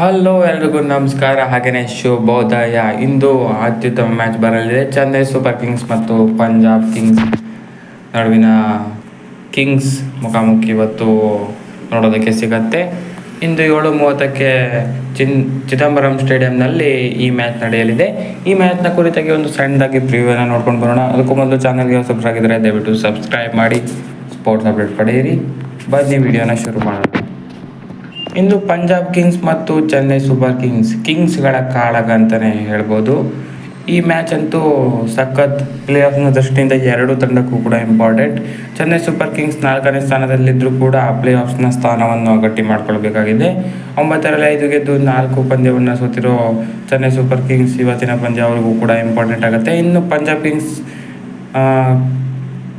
Hello ಎಲ್ರಿಗೂ ನಮಸ್ಕಾರ ಹಾಗೆಯೇ ಶುಭೋದಯ. ಇಂದು ಅತ್ಯುತ್ತಮ ಮ್ಯಾಚ್ ಬರಲಿದೆ. ಚೆನ್ನೈ ಸೂಪರ್ ಕಿಂಗ್ಸ್ ಮತ್ತು ಪಂಜಾಬ್ ಕಿಂಗ್ಸ್ ನಡುವಿನ ಕಿಂಗ್ಸ್ ಮುಖಾಮುಖಿ ಇವತ್ತು ನೋಡೋದಕ್ಕೆ ಸಿಗತ್ತೆ. ಇಂದು ಏಳು ಮೂವತ್ತಕ್ಕೆ ಚಿನ್, ಚಿದಂಬರಂ ಸ್ಟೇಡಿಯಂನಲ್ಲಿ ಈ ಮ್ಯಾಚ್ ನಡೆಯಲಿದೆ. ಈ ಮ್ಯಾಚ್ನ ಕುರಿತಾಗಿ ಒಂದು ಸಣ್ಣದಾಗಿ ಪ್ರಿವ್ಯೂನ ನೋಡ್ಕೊಂಡು ಬರೋಣ. ಅದಕ್ಕೂ ಮೊದಲು ಚಾನಲ್ಗೆ ಸಬ್ಸ್ಕ್ರೈಬ್ ಆಗಿದ್ದರೆ ದಯವಿಟ್ಟು ಸಬ್ಸ್ಕ್ರೈಬ್ ಮಾಡಿ. ಸ್ಪೋರ್ಟ್ಸ್ ಅಪ್ಡೇಟ್ ಪಡೆಯಿರಿ. ಬನ್ನಿ ವಿಡಿಯೋನ ಶುರು ಮಾಡೋಣ. ಇಂದು ಪಂಜಾಬ್ ಕಿಂಗ್ಸ್ ಮತ್ತು ಚೆನ್ನೈ ಸೂಪರ್ ಕಿಂಗ್ಸ್, ಕಿಂಗ್ಸ್ಗಳ ಕಾಳಗ ಅಂತಲೇ ಹೇಳ್ಬೋದು. ಈ ಮ್ಯಾಚ್ ಅಂತೂ ಸಖತ್ ಪ್ಲೇ ಆಫ್ನ ದೃಷ್ಟಿಯಿಂದ ಎರಡು ತಂಡಕ್ಕೂ ಕೂಡ ಇಂಪಾರ್ಟೆಂಟ್. ಚೆನ್ನೈ ಸೂಪರ್ ಕಿಂಗ್ಸ್ ನಾಲ್ಕನೇ ಸ್ಥಾನದಲ್ಲಿದ್ದರೂ ಕೂಡ ಪ್ಲೇ ಆಫ್ಸ್ನ ಸ್ಥಾನವನ್ನು ಗಟ್ಟಿ ಮಾಡಿಕೊಳ್ಬೇಕಾಗಿದೆ. ಒಂಬತ್ತರಲ್ಲಿ ಐದು ಗೆದ್ದು ನಾಲ್ಕು ಪಂದ್ಯವನ್ನು ಸೋತಿರೋ ಚೆನ್ನೈ ಸೂಪರ್ ಕಿಂಗ್ಸ್ ಇವತ್ತಿನ ಪಂದ್ಯ ಅವ್ರಿಗೂ ಕೂಡ ಇಂಪಾರ್ಟೆಂಟ್ ಆಗುತ್ತೆ. ಇನ್ನು ಪಂಜಾಬ್ ಕಿಂಗ್ಸ್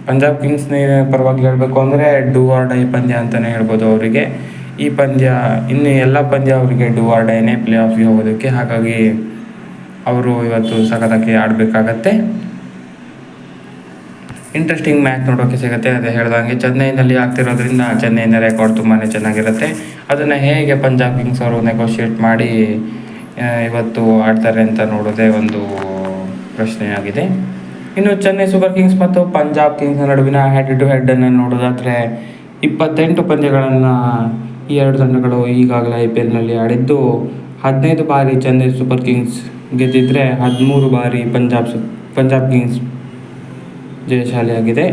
ಪಂಜಾಬ್ ಕಿಂಗ್ಸ್ನ ಪರವಾಗಿ ಹೇಳಬೇಕು ಅಂದರೆ ಡೂ ಆರ್ ಡೈ ಪಂದ್ಯ ಅಂತಲೇ ಹೇಳ್ಬೋದು ಅವರಿಗೆ. ಈ ಪಂದ್ಯ, ಇನ್ನು ಎಲ್ಲ ಪಂದ್ಯ ಅವರಿಗೆ ಡು ಆರ್ ಡೈನೇ ಪ್ಲೇ ಆಫ್ಗೆ ಹೋಗೋದಕ್ಕೆ. ಹಾಗಾಗಿ ಅವರು ಇವತ್ತು ಸಖತ್ತಾಗಿ ಆಡಬೇಕಾಗತ್ತೆ. ಇಂಟ್ರೆಸ್ಟಿಂಗ್ ಮ್ಯಾಚ್ ನೋಡೋಕ್ಕೆ ಸಿಗುತ್ತೆ, ಅದೇ ಹೇಳ್ದಂಗೆ. ಚೆನ್ನೈನಲ್ಲಿ ಆಗ್ತಿರೋದ್ರಿಂದ ಚೆನ್ನೈನ ರೆಕಾರ್ಡ್ ತುಂಬಾ ಚೆನ್ನಾಗಿರುತ್ತೆ. ಅದನ್ನು ಹೇಗೆ ಪಂಜಾಬ್ ಕಿಂಗ್ಸ್ ಅವರು ನೆಗೋಷಿಯೇಟ್ ಮಾಡಿ ಇವತ್ತು ಆಡ್ತಾರೆ ಅಂತ ನೋಡೋದೇ ಒಂದು ಪ್ರಶ್ನೆಯಾಗಿದೆ. ಇನ್ನು ಚೆನ್ನೈ ಸೂಪರ್ ಕಿಂಗ್ಸ್ ಮತ್ತು ಪಂಜಾಬ್ ಕಿಂಗ್ಸ್ ನಡುವಿನ ಹೆಡ್ ಟು ಹೆಡ್ಡನ್ನು ನೋಡೋದಾದರೆ, ಇಪ್ಪತ್ತೆಂಟು ಪಂದ್ಯಗಳನ್ನು ಈ ಎರಡು ತಂಡಗಳು ಈಗಾಗಲೇ ಐ ಪಿ ಎಲ್ನಲ್ಲಿ ಆಡಿದ್ದು ಹದಿನೈದು ಬಾರಿ ಚೆನ್ನೈ ಸೂಪರ್ ಕಿಂಗ್ಸ್ ಗೆದ್ದಿದ್ರೆ ಹದಿಮೂರು ಬಾರಿ ಪಂಜಾಬ್ ಪಂಜಾಬ್ ಕಿಂಗ್ಸ್ ಜಯಶಾಲಿಯಾಗಿದೆ.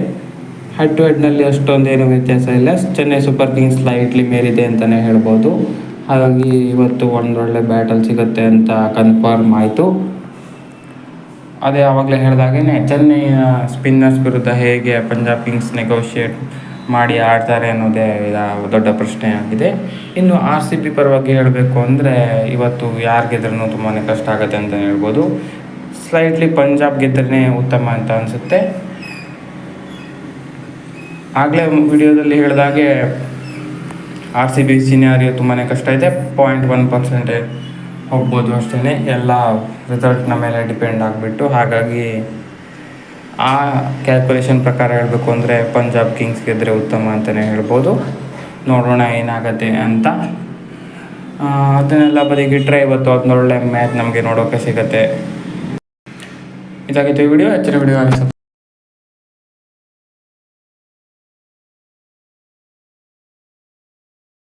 ಹೆಡ್ ಟು ಹೆಡ್ನಲ್ಲಿ ಅಷ್ಟೊಂದೇನು ವ್ಯತ್ಯಾಸ ಇಲ್ಲ. ಚೆನ್ನೈ ಸೂಪರ್ ಕಿಂಗ್ಸ್ ಲೈಟ್ಲಿ ಮೇಲಿದೆ ಅಂತಲೇ ಹೇಳ್ಬೋದು. ಹಾಗಾಗಿ ಇವತ್ತು ಒಂದೊಳ್ಳೆ ಬ್ಯಾಟಲ್ ಸಿಗುತ್ತೆ ಅಂತ ಕನ್ಫರ್ಮ್ ಆಯಿತು. ಅದೇ ಆವಾಗಲೇ ಹೇಳಿದಾಗೇ ಚೆನ್ನೈಯ ಸ್ಪಿನ್ನರ್ಸ್ ವಿರುದ್ಧ ಹೇಗೆ ಪಂಜಾಬ್ ಕಿಂಗ್ಸ್ ನೆಗೋಷಿಯೇಟ್ ಮಾಡಿ ಆಡ್ತಾರೆ ಅನ್ನೋದೇ ದೊಡ್ಡ ಪ್ರಶ್ನೆ ಆಗಿದೆ. ಇನ್ನು ಆರ್ ಸಿ ಬಿ ಪರವಾಗಿ ಹೇಳಬೇಕು ಅಂದರೆ ಇವತ್ತು ಯಾರು ಗೆದ್ರೂ ತುಂಬಾ ಕಷ್ಟ ಆಗುತ್ತೆ ಅಂತ ಹೇಳ್ಬೋದು. ಸ್ಲೈಟ್ಲಿ ಪಂಜಾಬ್ ಗೆದ್ರೇ ಉತ್ತಮ ಅಂತ ಅನಿಸುತ್ತೆ. ಆಗಲೇ ವಿಡಿಯೋದಲ್ಲಿ ಹೇಳಿದಾಗೆ ಆರ್ ಸಿ ಬಿ ಸಿನಾರಿಯೋ ತುಂಬಾ ಕಷ್ಟ ಇದೆ. ಪಾಯಿಂಟ್ ಒನ್ ಪರ್ಸೆಂಟೇಜ್ ಹೋಗ್ಬೋದು ಅಷ್ಟೇ ಎಲ್ಲ ರಿಸಲ್ಟ್ನ ಮೇಲೆ ಡಿಪೆಂಡ್ ಆಗಿಬಿಟ್ಟು ಹಾಗಾಗಿ ಆ ಕ್ಯಾಲ್ಕುಲೇಷನ್ ಪ್ರಕಾರ ಹೇಳಬೇಕು ಅಂದರೆ ಪಂಜಾಬ್ ಕಿಂಗ್ಸ್ ಗೆದ್ದರೆ ಉತ್ತಮ ಅಂತಲೇ ಹೇಳ್ಬೋದು. ನೋಡೋಣ ಏನಾಗುತ್ತೆ ಅಂತ. ಅದನ್ನೆಲ್ಲ ಬದಿಗಿಟ್ರೆ ಇವತ್ತು ಅದನ್ನೊಳ್ಳೆ ಮ್ಯಾಚ್ ನಮಗೆ ನೋಡೋಕ್ಕೆ ಸಿಗುತ್ತೆ. ಇದಾಗಿತ್ತು ಈ ವಿಡಿಯೋ ಹೆಚ್ಚಿನ ವಿಡಿಯೋ